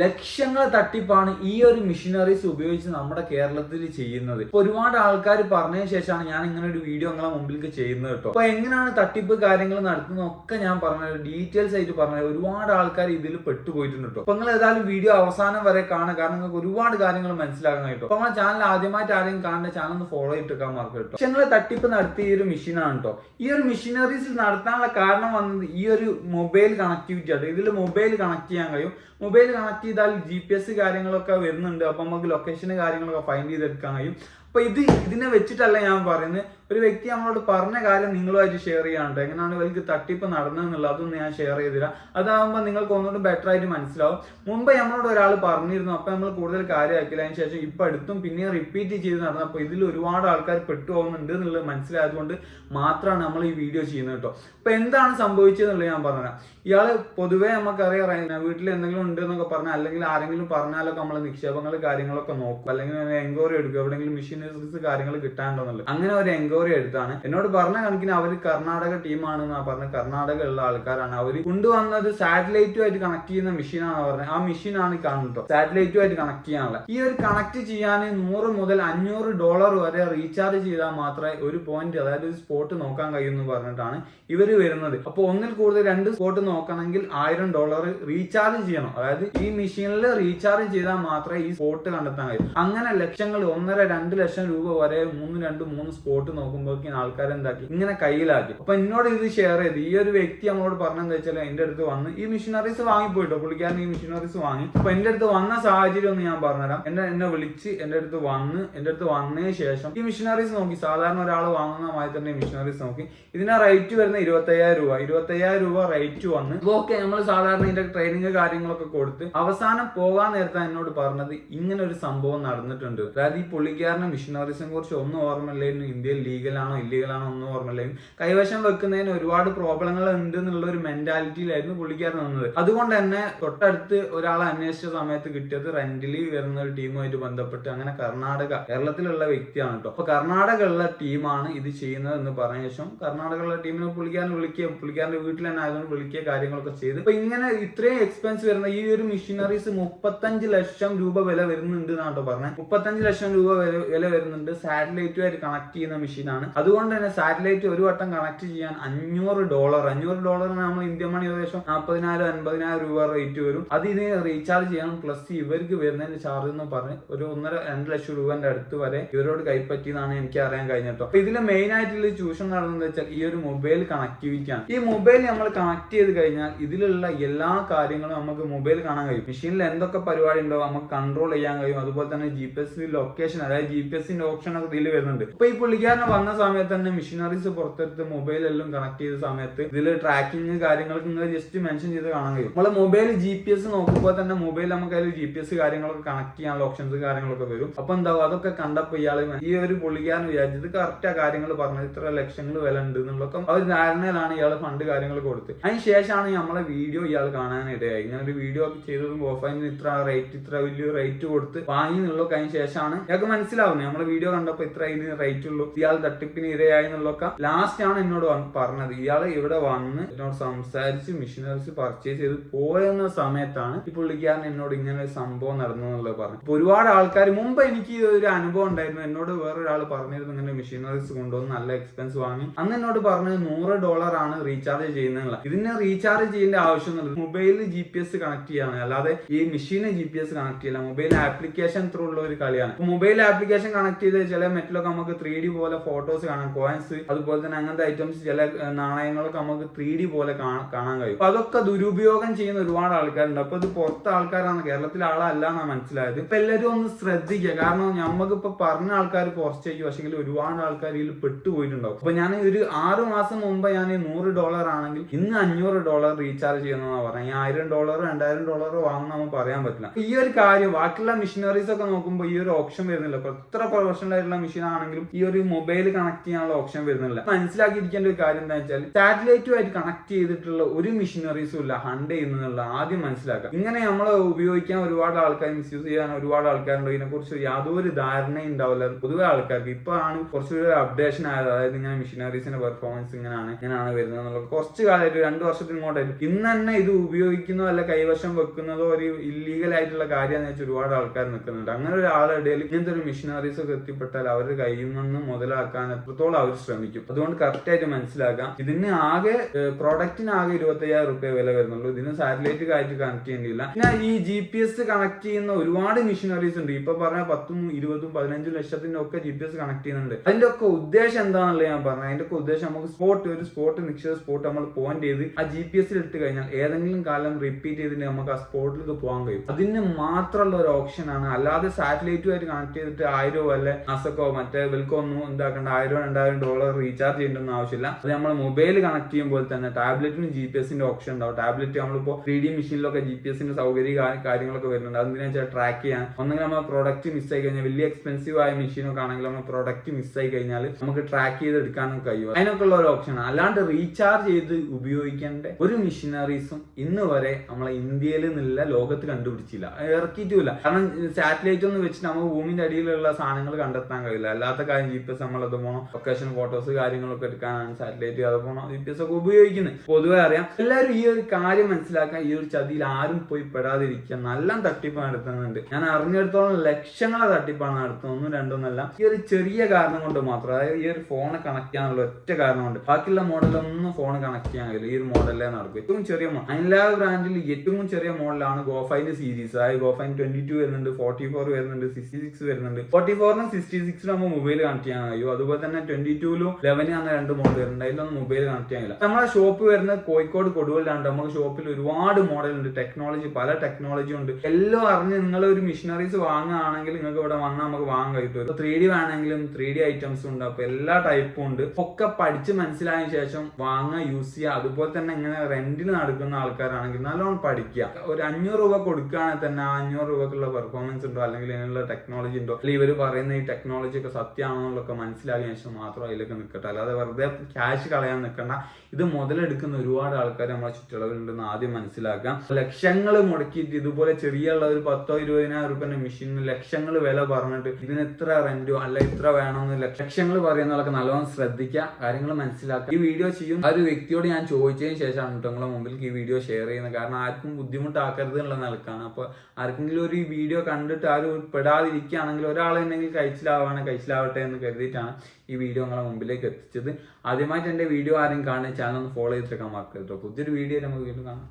ലക്ഷങ്ങളെ തട്ടിപ്പാണ് ഈ ഒരു മിഷനറീസ് ഉപയോഗിച്ച് നമ്മുടെ കേരളത്തിൽ ചെയ്യുന്നത്. ഒരുപാട് ആൾക്കാർ പറഞ്ഞതിന് ശേഷമാണ് ഞാൻ ഇങ്ങനെ ഒരു വീഡിയോ നിങ്ങളെ മുമ്പിലേക്ക് ചെയ്യുന്നത് കേട്ടോ. അപ്പൊ എങ്ങനെയാണ് തട്ടിപ്പ് കാര്യങ്ങൾ നടത്തുന്നത് ഒക്കെ ഞാൻ പറഞ്ഞത് ഡീറ്റെയിൽസ് ആയിട്ട് പറഞ്ഞത് ഒരുപാട് ആൾക്കാർ ഇതിൽ പെട്ടുപോയിട്ടുണ്ട് അപ്പൊ നിങ്ങൾ ഏതായാലും വീഡിയോ അവസാനം വരെ കാണുക. കാരണം നിങ്ങൾക്ക് ഒരുപാട് കാര്യങ്ങൾ മനസ്സിലാക്കാൻ കേട്ടോ. അപ്പൊ നമ്മുടെ ചാനൽ ആദ്യമായിട്ട് ആരെയും കാണുന്ന ചാനൽ ഒന്ന് ഫോളോ ചെയ്തിട്ട് മാർക്ക് കേട്ടോ. പക്ഷെ നിങ്ങൾ തട്ടിപ്പ് നടത്തിയ ഈ ഒരു മെഷീനാണ് കേട്ടോ. ഈ ഒരു മെഷീനറീസ് നടത്താനുള്ള കാരണം വന്നത് ഈ ഒരു മൊബൈൽ കണക്ടിവിറ്റി ആണ്. ഇതിൽ മൊബൈൽ കണക്ട് ചെയ്യാൻ കഴിയും. മൊബൈൽ കണക്ട് ചെയ്താൽ ജി പി എസ് കാര്യങ്ങളൊക്കെ വരുന്നുണ്ട്. അപ്പൊ നമുക്ക് ലൊക്കേഷൻ കാര്യങ്ങളൊക്കെ ഫൈൻഡ് ചെയ്തെടുക്കാൻ കഴിയും. അപ്പൊ ഇത് ഇതിനെ വെച്ചിട്ടല്ല ഞാൻ പറയുന്നത്. ഒരു വ്യക്തി നമ്മളോട് പറഞ്ഞ കാര്യം നിങ്ങളുമായിട്ട് ഷെയർ ചെയ്യാണ്ട് എങ്ങനെയാണ് ഇവർക്ക് തട്ടിപ്പ് നടന്നതെന്നുള്ളത് അതൊന്നും ഞാൻ ഷെയർ ചെയ്തില്ല. അതാകുമ്പോൾ നിങ്ങൾക്ക് ഒന്നുകൂടി ബെറ്റർ ആയിട്ട് മനസ്സിലാവും. മുമ്പ് നമ്മളോട് ഒരാൾ പറഞ്ഞിരുന്നു. അപ്പൊ നമ്മൾ കൂടുതൽ കാര്യമാക്കില്ല അതിന് ശേഷം ഇപ്പൊ അടുത്തും പിന്നെയും റിപ്പീറ്റ് ചെയ്ത് നടന്നു നടന്നപ്പോൾ ഇതിൽ ഒരുപാട് ആൾക്കാർ പെട്ടുപോകുന്നുണ്ട് എന്നുള്ളത് മനസ്സിലായതുകൊണ്ട് മാത്രമാണ് നമ്മൾ ഈ വീഡിയോ ചെയ്യുന്നത് കേട്ടോ. അപ്പൊ എന്താണ് സംഭവിച്ചതെന്നുള്ളത് ഞാൻ പറഞ്ഞു ഇയാൾ പൊതുവേ നമുക്കറിയാം വീട്ടിൽ എന്തെങ്കിലും ഉണ്ട് എന്നൊക്കെ പറഞ്ഞാൽ അല്ലെങ്കിൽ ആരെങ്കിലും പറഞ്ഞാലൊക്കെ നമ്മൾ നിക്ഷേപങ്ങൾ കാര്യങ്ങളൊക്കെ നോക്കും. അല്ലെങ്കിൽ എൻക്വയറി എടുക്കും. എവിടെയെങ്കിലും മെഷീനറീസ് കാര്യങ്ങൾ കിട്ടാനുണ്ടോന്നുള്ളത്. അങ്ങനെ ഒരു എൻക്വയറി എടുത്താണ്. എന്നോട് പറഞ്ഞ കണക്കിന് അവർ കർണാടക ടീമാണ് പറഞ്ഞ കർണാടക ഉള്ള ആൾക്കാരാണ്. അവർ കൊണ്ടുവന്നത് സാറ്റലൈറ്റുമായിട്ട് കണക്ട് ചെയ്യുന്ന മെഷീനാണ് പറഞ്ഞത്. ആ മെഷീനാണ് കാണുന്നത് സാറ്റലൈറ്റുമായിട്ട് കണക്ട് ചെയ്യാനുള്ള. ഈ ഒരു കണക്ട് ചെയ്യാൻ നൂറ് മുതൽ അഞ്ഞൂറ് ഡോളർ വരെ റീചാർജ് ചെയ്താൽ മാത്രമേ ഒരു പോയിന്റ് അതായത് ഒരു സ്പോട്ട് നോക്കാൻ കഴിയുമെന്ന് പറഞ്ഞിട്ടാണ് ഇവർ വരുന്നത്. അപ്പോൾ ഒന്നിൽ കൂടുതൽ രണ്ട് സ്പോട്ട് നോക്കണമെങ്കിൽ ആയിരം ഡോളർ റീചാർജ് ചെയ്യണം. അതായത് ഈ മെഷീനിൽ റീചാർജ് ചെയ്താൽ മാത്രമേ ഈ സ്പോട്ട് കണ്ടെത്താൻ കഴിയൂ. അങ്ങനെ ലക്ഷങ്ങൾ ഒന്നര രണ്ട് രൂപ വരെ മൂന്ന് രണ്ട് മൂന്ന് സ്പോട്ട് നോക്കുമ്പോഴേക്കും ആൾക്കാർ എന്താക്കി? ഇങ്ങനെ കയ്യിലാക്കി. അപ്പൊ എന്നോട് ഇത് ഷെയർ ചെയ്ത് ഈ ഒരു വ്യക്തി നമ്മളോട് പറഞ്ഞെന്താ വെച്ചാൽ എന്റെ അടുത്ത് വന്ന് ഈ മെഷീനറീസ് വാങ്ങിപ്പോയിട്ടോ? പുള്ളിക്കാരൻ ഈ മിഷനറീസ് വാങ്ങി. അപ്പൊ എന്റെ അടുത്ത് വന്ന സാഹചര്യം ഒന്ന് ഞാൻ പറഞ്ഞുതരാം. എന്നെ എന്നെ വിളിച്ച് എന്റെ അടുത്ത് വന്ന് എന്റെ അടുത്ത് വന്നതിന് ശേഷം ഈ മിഷനറീസ് നോക്കി. സാധാരണ ഒരാൾ വാങ്ങുന്ന മാതിരി തന്നെ മിഷനറീസ് നോക്കി. ഇതിന്റെ റേറ്റ് വരുന്ന ഇരുപത്തയ്യായിരം രൂപ. ഇരുപത്തയ്യായിരം രൂപ റേറ്റ് വന്ന് ഓക്കെ നമ്മൾ സാധാരണ ഇതിന്റെ ട്രെയിനിങ് കാര്യങ്ങളൊക്കെ കൊടുത്ത് അവസാനം പോകാൻ നേരത്തെ എന്നോട് പറഞ്ഞത് ഇങ്ങനെ ഒരു സംഭവം നടന്നിട്ടുണ്ട്. അതായത് ഈ പുള്ളിക്കാരന് മിഷനറീസിനെ കുറിച്ച് ഒന്നും ഓർമ്മയില്ലായിരുന്നു. ഇന്ത്യയിൽ ലീഗലാണോ ഇല്ലീഗലാണോ ഒന്നും ഓർമ്മയില്ലായിരുന്നു. കൈവശം വെക്കുന്നതിന് ഒരുപാട് പ്രോബ്ലങ്ങൾ ഉണ്ട് എന്നുള്ള ഒരു മെന്റാലിറ്റിയിലായിരുന്നു പുള്ളിക്കാരൻ വന്നത് അതുകൊണ്ട് തന്നെ തൊട്ടടുത്ത് ഒരാളെ അന്വേഷിച്ച സമയത്ത് കിട്ടിയത് റെന്റിലി വരുന്ന ഒരു ടീമുമായിട്ട് ബന്ധപ്പെട്ട് അങ്ങനെ കർണാടക കേരളത്തിലുള്ള വ്യക്തിയാണ് കേട്ടോ. അപ്പൊ കർണാടക ഉള്ള ടീമാണ് ഇത് ചെയ്യുന്നത് എന്ന് പറഞ്ഞ ശേഷം കർണാടകയുള്ള ടീമിനെ പുള്ളിക്കാരൻ വിളിക്കുക പുള്ളിക്കാരന്റെ വീട്ടിൽ തന്നെ ആയതുകൊണ്ട് വിളിക്കുക കാര്യങ്ങളൊക്കെ ചെയ്ത്. അപ്പൊ ഇങ്ങനെ ഇത്രയും എക്സ്പെൻസ് വരുന്ന ഈ ഒരു മിഷനറീസ് മുപ്പത്തഞ്ച് ലക്ഷം രൂപ വില വരുന്നുണ്ട് എന്നാണ് കേട്ടോ പറഞ്ഞത്. മുപ്പത്തഞ്ച് ലക്ഷം രൂപ വില വില വരുന്നുണ്ട് സാറ്റലൈറ്റുമായിട്ട് കണക്ട് ചെയ്യുന്ന മെഷീനാണ് അതുകൊണ്ട് തന്നെ സാറ്റലൈറ്റ് ഒരു വട്ടം കണക്ട് ചെയ്യാൻ അഞ്ഞൂറ് ഡോളർ അഞ്ഞൂറ് ഡോളർ നമ്മൾ ഇന്ത്യൻ മണി ഏകദേശം നാൽപ്പതിനായിരം അൻപതിനായിരം രൂപ റേറ്റ് വരും. അത് ഇതിന് റീചാർജ് ചെയ്യാൻ പ്ലസ് ഇവർക്ക് വരുന്നതിന്റെ ചാർജ് എന്ന് പറഞ്ഞ് ഒരു ഒന്നര രണ്ട് ലക്ഷം രൂപന്റെ അടുത്ത് വരെ ഇവരോട് കൈപ്പറ്റിയെന്നാണ് എനിക്ക് അറിയാൻ കഴിഞ്ഞിട്ടോ അപ്പൊ ഇതിൽ മെയിൻ ആയിട്ടുള്ള ചൂഷണം നടന്നത് വെച്ചാൽ ഈ ഒരു മൊബൈൽ കണക്ടിവിറ്റി ആണ്. ഈ മൊബൈൽ നമ്മൾ കണക്ട് ചെയ്ത് കഴിഞ്ഞാൽ ഇതിലുള്ള എല്ലാ കാര്യങ്ങളും നമുക്ക് മൊബൈൽ കാണാൻ കഴിയും. മെഷീനിൽ എന്തൊക്കെ പരിപാടി ഉണ്ടോ നമുക്ക് കൺട്രോൾ ചെയ്യാൻ കഴിയും. അതുപോലെ തന്നെ ജി പി എസ് ലൊക്കേഷൻ അതായത് ജി പി എസിന്റെ ഓപ്ഷൻ ഒക്കെ ഇതിൽ വരുന്നുണ്ട്. അപ്പൊ ഈ പുള്ളിക്കാരനെ വന്ന സമയത്ത് തന്നെ മെഷീനറീസ് പുറത്തെടുത്ത് മൊബൈൽ എല്ലാം കണക്ട് ചെയ്ത സമയത്ത് ഇതിൽ ട്രാക്കിങ് കാര്യങ്ങൾക്ക് നിങ്ങൾ ജസ്റ്റ് മെൻഷൻ ചെയ്ത് കാണാൻ കഴിയും. നമ്മളെ മൊബൈൽ ജി പി എസ് നോക്കുമ്പോൾ തന്നെ മൊബൈൽ നമുക്ക് അതിൽ ജി പി എസ് കാര്യങ്ങളൊക്കെ കണക്ട് ചെയ്യാനുള്ള ഓപ്ഷൻസ് കാര്യങ്ങളൊക്കെ വരും. അപ്പൊ എന്താവും അതൊക്കെ കണ്ടപ്പോൾ ഇയാൾ ഈ ഒരു പുള്ളിക്കാരൻ വിചാരിച്ചത് കറക്റ്റ് ആ കാര്യങ്ങൾ പറഞ്ഞത് ഇത്ര ലക്ഷങ്ങൾ വില ഉണ്ട് എന്നുള്ളതൊക്കെ ആ ഒരു ധാരണയിലാണ് ഇയാൾ ഫണ്ട് കാര്യങ്ങൾ കൊടുത്ത് അതിന് ശേഷമാണ് നമ്മളെ വീഡിയോ ഇയാൾ കാണാനിടയായി. ഇങ്ങനെ ഒരു വീഡിയോ ഒക്കെ ചെയ്തതും ഓഫൈനിന് ഇത്ര റേറ്റ് ഇത്ര വലിയ റേറ്റ് കൊടുത്ത് വാങ്ങി എന്നുള്ളതൊക്കെ അതിന് ശേഷമാണ് ഇയാൾക്ക് മനസ്സിലാവുന്നത്. നമ്മളെ വീഡിയോ കണ്ടപ്പോൾ ഇത്ര ഇതിന് റേറ്റ് ഉള്ളൂ. ഇയാൾ തട്ടിപ്പിന് ഇരയായി എന്നുള്ളതൊക്കെ ലാസ്റ്റ് ആണ് എന്നോട് പറഞ്ഞത്. ഇയാൾ ഇവിടെ വന്ന് എന്നോട് സംസാരിച്ച് മെഷീനറീസ് പർച്ചേസ് ചെയ്ത് പോയെന്ന സമയത്താണ് ഈ പുള്ളിക്കാരൻ എന്നോട് ഇങ്ങനെ ഒരു സംഭവം നടന്നു എന്നുള്ളത് പറഞ്ഞു അപ്പൊ ഒരുപാട് ആൾക്കാർ മുമ്പ് എനിക്ക് ഒരു അനുഭവം ഉണ്ടായിരുന്നു. എന്നോട് വേറൊരാൾ പറഞ്ഞിരുന്നു ഇങ്ങനെ മെഷീനറീസ് കൊണ്ടുവന്ന് നല്ല എക്സ്പെൻസ് വാങ്ങി. അന്ന് എന്നോട് പറഞ്ഞത് നൂറ് ഡോളർ ആണ് റീചാർജ് ചെയ്യുന്നുള്ള ഇതിനെ റീചാർജ് ചെയ്യേണ്ട ആവശ്യമൊന്നുമില്ല മൊബൈലിൽ ജി പി എസ് കണക്ട് ചെയ്യാണ്. അല്ലാതെ ഈ മെഷീന് ജി പി എസ് കണക്ട് ചെയ്യില്ല. മൊബൈൽ ആപ്ലിക്കേഷൻ ത്രൂ ഉള്ള ഒരു കളിയാണ്. മൊബൈൽ ആപ്ലിക്കേഷൻ കണക്ട് ചെയ്ത് ചില മെറ്റലൊക്കെ നമുക്ക് ത്രീ ഡി പോലെ ഫോട്ടോസ് കാണാം കോയിൻസ് അതുപോലെ തന്നെ അങ്ങനത്തെ ഐറ്റംസ് ചില നാണയങ്ങളൊക്കെ നമുക്ക് ത്രീ ഡി പോലെ കാണാൻ കാണാൻ കഴിയും. അപ്പൊ അതൊക്കെ ദുരുപയോഗം ചെയ്യുന്ന ഒരുപാട് ആൾക്കാരുണ്ട്. അപ്പൊ ഇത് പുറത്തെ ആൾക്കാരാണ്. കേരളത്തിലെ ആളല്ല എന്നാണ് മനസ്സിലായത്. ഇപ്പൊ എല്ലാവരും ഒന്ന് ശ്രദ്ധിക്കുക കാരണം നമുക്ക് ഇപ്പൊ പറഞ്ഞ ആൾക്കാർ പുറത്തേക്ക് പക്ഷെങ്കിൽ ഒരുപാട് ആൾക്കാർ ഇതിൽ പെട്ടുപോയിട്ടുണ്ടാവും. അപ്പൊ ഞാൻ ഒരു ആറ് മാസം മുമ്പ് ഞാൻ നൂറ് ഡോളർ ആണെങ്കിൽ ഇന്ന് അഞ്ഞൂറ് ഡോളർ റീചാർജ് ചെയ്യുന്നതാണ് പറഞ്ഞത് ഈ ആയിരം ഡോളർ രണ്ടായിരം ഡോളർ വാങ്ങുന്ന നമുക്ക് പറയാൻ പറ്റില്ല. ഈ ഒരു കാര്യം ബാക്കിയുള്ള മിഷനറീസ് ഒക്കെ നോക്കുമ്പോൾ ഈ ഒരു ഓപ്ഷൻ വരുന്നില്ല. അപ്പൊ എത്ര പ്രൊഫഷണൽ ആയിട്ടുള്ള മെഷീൻ ആണെങ്കിലും ഈ ഒരു മൊബൈൽ കണക്ട് ചെയ്യാനുള്ള ഓപ്ഷൻ വരുന്നില്ല. മനസ്സിലാക്കിയിരിക്കേണ്ട ഒരു കാര്യം എന്താ വെച്ചാൽ സാറ്റലൈറ്റുമായിട്ട് കണക്ട് ചെയ്തിട്ടുള്ള ഒരു മെഷീനറീസും ഇല്ല ഹണ്ട് ചെയ്യുന്നുള്ള ആദ്യം മനസ്സിലാക്കുക. ഇങ്ങനെ നമ്മൾ ഉപയോഗിക്കാൻ ഒരുപാട് ആൾക്കാർ മിസ്യൂസ് ചെയ്യാൻ ഒരുപാട് ആൾക്കാരുണ്ട്. ഇതിനെക്കുറിച്ച് യാതൊരു ധാരണയും ഉണ്ടാവില്ല. പൊതുവെ ആൾക്കാർക്ക് ഇപ്പൊ ആണ് കുറച്ചൊരു അപ്ഡേഷൻ ആയത്. അതായത് ഇങ്ങനെ മെഷീനറീസിന്റെ പെർഫോമൻസ് ഇങ്ങനെയാണ് ഇങ്ങനെയാണ് വരുന്നത് എന്നുള്ളത്. കുറച്ച് കാലമായിട്ട് രണ്ട് വർഷത്തിന് ഇങ്ങോട്ടായിട്ട് ഇന്ന് തന്നെ ഇത് ഉപയോഗിക്കുന്നതോ അല്ല കൈവശം വെക്കുന്നതോ ഒരു ഇല്ലീഗൽ ആയിട്ടുള്ള കാര്യമാണെന്ന് വെച്ചാൽ ഒരുപാട് ആൾക്കാർ നിൽക്കുന്നുണ്ട്. അങ്ങനെ ഒരു ഒരാളുടെ ഇടയിൽ ഇങ്ങനത്തെ ഒരു മെഷീനറീസ് ഒക്കെ എത്തിപ്പെട്ടാൽ അവരുടെ കയ്യിൽ നിന്ന് മുതലാക്കാൻ എത്രത്തോളം അവർ ശ്രമിക്കും. അതുകൊണ്ട് കറക്റ്റ് ആയിട്ട് മനസ്സിലാക്കാം. ഇതിന് ആകെ പ്രോഡക്റ്റിന് ആകെ ഇരുപത്തയ്യായിരം റുപ്യ വില വരുന്നുള്ളൂ. ഇതിന് സാറ്റലൈറ്റ് ആയിട്ട് കണക്ട് ചെയ്യേണ്ടിയില്ല. പിന്നെ ഈ ജി പി എസ് കണക്ട് ചെയ്യുന്ന ഒരുപാട് മെഷീനറീസ് ഉണ്ട്. ഇപ്പൊ പറഞ്ഞ പത്തും ഇരുപതും പതിനഞ്ചും ലക്ഷത്തിന്റെ ഒക്കെ ജി പി എസ് കണക്ട് ചെയ്യുന്നുണ്ട്. അതിന്റെ ഒക്കെ ഉദ്ദേശം എന്താണെന്നുള്ളത് ഞാൻ പറഞ്ഞു. അതിന്റെ ഒക്കെ ഉദ്ദേശം നമുക്ക് സ്പോട്ട് ഒരു സ്പോട്ട് നിശ്ചിത സ്പോട്ട് നമ്മൾ പോയിന്റ് ചെയ്ത് ആ ജി പി എസിൽ ഇട്ട് കഴിഞ്ഞാൽ ഏതെങ്കിലും കാലം റിപ്പീറ്റ് ചെയ്തിട്ട് നമുക്ക് ആ സ്പോട്ടിലേക്ക് പോകാൻ കഴിയും. അതിന് മാത്രമുള്ള ഒരു ഓപ്ഷൻ ആണ്. അല്ലാതെ സാറ്റലൈറ്റുമായിട്ട് കണക്ട് ചെയ്തിട്ട് ആയിരോ അല്ലെ അസക്കോ മറ്റേ വിൽക്കോ ഒന്നും എന്താക്കേണ്ട ആയിരം രണ്ടായിരം ഡോളർ റീചാർജ് ചെയ്യേണ്ടെന്ന് ആവശ്യമില്ല. അത് നമ്മൾ മൊബൈൽ കണക്ട് ചെയ്യുമ്പോൾ തന്നെ ടാബ്ലറ്റിന് ജി പി എസിന്റെ ഓപ്ഷൻ ഉണ്ടാവും. ടാബ്ലറ്റ് നമ്മളിപ്പോ ത്രീ ഡി മെഷീനിലൊക്കെ ജി പി എസിന്റെ സൗകര്യം കാര്യങ്ങളൊക്കെ വരുന്നുണ്ട്. അതെന്തിനാ വെച്ചാൽ ട്രാക്ക് ചെയ്യാൻ. ഒന്നെങ്കിൽ നമ്മൾ പ്രോഡക്റ്റ് മിസ് ആയി കഴിഞ്ഞാൽ വലിയ എക്സ്പെൻസീവ് ആയ മെഷീനൊക്കെ ആണെങ്കിൽ നമ്മൾ പ്രോഡക്റ്റ് മിസ് ആയി കഴിഞ്ഞാൽ നമുക്ക് ട്രാക്ക് ചെയ്ത് എടുക്കാനും കഴിയും. അതിനൊക്കെ ഉള്ള ഒരു ഓപ്ഷൻ അല്ലാണ്ട് റീചാർജ് ചെയ്ത് ഉപയോഗിക്കേണ്ട ഒരു മെഷീനറീസും ഇന്ന് വരെ നമ്മളെ ഇന്ത്യയിൽ നിന്നുള്ള ലോകത്ത് കണ്ടുപിടിച്ചില്ല. ഇറക്കിയിട്ടില്ല കാരണം സാറ്റലൈറ്റ് ഒന്നും വെച്ചിട്ട് നമ്മൾ ഭൂമിന്റെ അടിയിലുള്ള സാധനങ്ങൾ കണ്ടെത്താൻ കഴിയില്ല. അല്ലാത്ത കാര്യം ജി പി എസ് നമ്മൾ പോണം. ലൊക്കേഷൻ ഫോട്ടോസ് കാര്യങ്ങളൊക്കെ എടുക്കാനാണ് സാറ്റലൈറ്റ് അത് പോകണം ജി പി എസ് ഒക്കെ ഉപയോഗിക്കുന്നത് പൊതുവെ അറിയാം. എല്ലാവരും ഈ ഒരു കാര്യം മനസ്സിലാക്കാൻ ഈ ഒരു ചതിയിൽ ആരും പോയി പെടാതിരിക്കുക നല്ല തട്ടിപ്പ് നടത്തുന്നുണ്ട്. ഞാൻ അറിഞ്ഞെടുത്തോളം ലക്ഷങ്ങളെ തട്ടിപ്പാണ് നടത്തുന്നത്. ഒന്നും രണ്ടൊന്നല്ല. ഈ ഒരു ചെറിയ കാരണം കൊണ്ട് മാത്രം. അതായത് ഈ ഒരു ഫോൺ കണക്ട് ചെയ്യാനുള്ള ഒറ്റ കാരണം കൊണ്ട്. ബാക്കിയുള്ള മോഡലൊന്നും ഫോൺ കണക്ട് ചെയ്യാൻ കഴിയില്ല. ഈ ഒരു മോഡലേ നടക്കും ഏറ്റവും ചെറിയ എല്ലാ ബ്രാൻഡിൽ ഏറ്റവും ചെറിയ മോഡലാണ് ഗോഫൈന്റെ സീരീസ് അതായത് ഗോഫൈൻ ട്വന്റി ടു വരുന്നുണ്ട് ഫോർട്ടി ഫോർ വരുന്നുണ്ട് സിക്സ്റ്റി സിക്സ് വരുന്നുണ്ട്. ഫോർട്ടി ഫോറിനും സിക്സ്റ്റി സിക്സിനും നമ്മൾ മൊബൈൽ കണക്ട് ചെയ്യാൻ കഴിയും. അതുപോലെ തന്നെ ട്വന്റി ടൂലും അങ്ങനെ രണ്ട് മോഡൽ വരുന്നുണ്ട് അതിലൊന്നും മൊബൈൽ കണക്ട് ചെയ്യാൻ കഴിയില്ല. നമ്മുടെ ഷോപ്പ് വരുന്നത് കോഴിക്കോട് കൊടുവലാണ് നമ്മുടെ ഷോപ്പിൽ ഒരുപാട് മോഡൽ ഉണ്ട്. ടെക്നോളജി പല ടെക്നോളജി ഉണ്ട്. എല്ലാം അറിഞ്ഞ് നിങ്ങൾ ഒരു മെഷീനറീസ് വാങ്ങുകയാണെങ്കിൽ നിങ്ങൾക്ക് ഇവിടെ വന്നാൽ നമുക്ക് വാങ്ങാൻ കിട്ടും ത്രീ ഡി വേണമെങ്കിലും ത്രീ ഡി ഐറ്റംസും ഉണ്ട്. അപ്പോൾ എല്ലാ ടൈപ്പും ഉണ്ട്. ഒക്കെ പഠിച്ച് മനസ്സിലായ ശേഷം വാങ്ങുക യൂസ് ചെയ്യുക. അതുപോലെ തന്നെ ഇങ്ങനെ റെന്റിന് നടക്കുന്ന ആൾക്കാരാണെങ്കിൽ നല്ലോണം പഠിക്കുക. ഒരു അഞ്ഞൂറ് രൂപ കൊടുക്കുകയാണെങ്കിൽ തന്നെ ആ അഞ്ഞൂറ് രൂപക്കുള്ള പെർഫോമൻസ് ഉണ്ടോ? അല്ലെങ്കിൽ അതിനുള്ള ടെക്നോളജി ഉണ്ടോ? അല്ലെങ്കിൽ ഇവർ പറയുന്ന ഈ ടെക്നോളജി ഒക്കെ സത്യമാണോ എന്നുള്ളതൊക്കെ മനസ്സിലാക്കിയ ശേഷം മാത്രം അതിലേക്ക് നിൽക്കട്ടെ അല്ലാതെ വെറുതെ ക്യാഷ് കളയാൻ നിൽക്കണ്ട ഇത് മുതലെടുക്കുന്ന ഒരുപാട് ആൾക്കാർ നമ്മളെ ചുറ്റളവിലുണ്ടെന്ന് ആദ്യം മനസ്സിലാക്കാം. ലക്ഷങ്ങൾ മുടക്കിയിട്ട് ഇതുപോലെ ചെറിയ ഉള്ള ഒരു പത്തോ ഇരുപതിനായിരം റുപ്യന്റെ മെഷീനിന് ലക്ഷങ്ങൾ വില പറഞ്ഞിട്ട് ഇതിന് ഇത്ര റെന്റോ അല്ല ഇത്ര വേണമെന്ന് ലക്ഷങ്ങൾ പറയുന്നതൊക്കെ നല്ലോണം ശ്രദ്ധിക്കുക കാര്യങ്ങൾ മനസ്സിലാക്കുക. ഈ വീഡിയോ ചെയ്യും. ആ ഒരു വ്യക്തിയോട് ഞാൻ ചോദിച്ചതിന് ശേഷമാണ് കേട്ടോ നിങ്ങളെ മുമ്പിലേക്ക് ഈ വീഡിയോ ഷെയർ ചെയ്യുന്നത്. കാരണം ആർക്കും ബുദ്ധിമുട്ടാക്കരുത് എന്നുള്ള നിലക്കാണ്. അപ്പോൾ ആർക്കെങ്കിലും ഒരു വീഡിയോ കണ്ടിട്ട് ആരും പെടാതിരിക്കുകയാണെങ്കിൽ ഒരാളെന്നെങ്കിൽ കഴിച്ചിലാവാണ് കഴിച്ചിലാവട്ടെ എന്ന് കരുതിയിട്ടാണ് ഈ വീഡിയോ നിങ്ങളെ മുമ്പിലേക്ക് എത്തിച്ചത്. ആദ്യമായിട്ട് എന്റെ വീഡിയോ ആരും കാണുന്ന ചാനൽ ഒന്ന് ഫോളോ ചെയ്തിട്ടൊക്കെ മറക്കരുത് പുതിയൊരു വീഡിയോ നമുക്ക് വീണ്ടും കാണാം.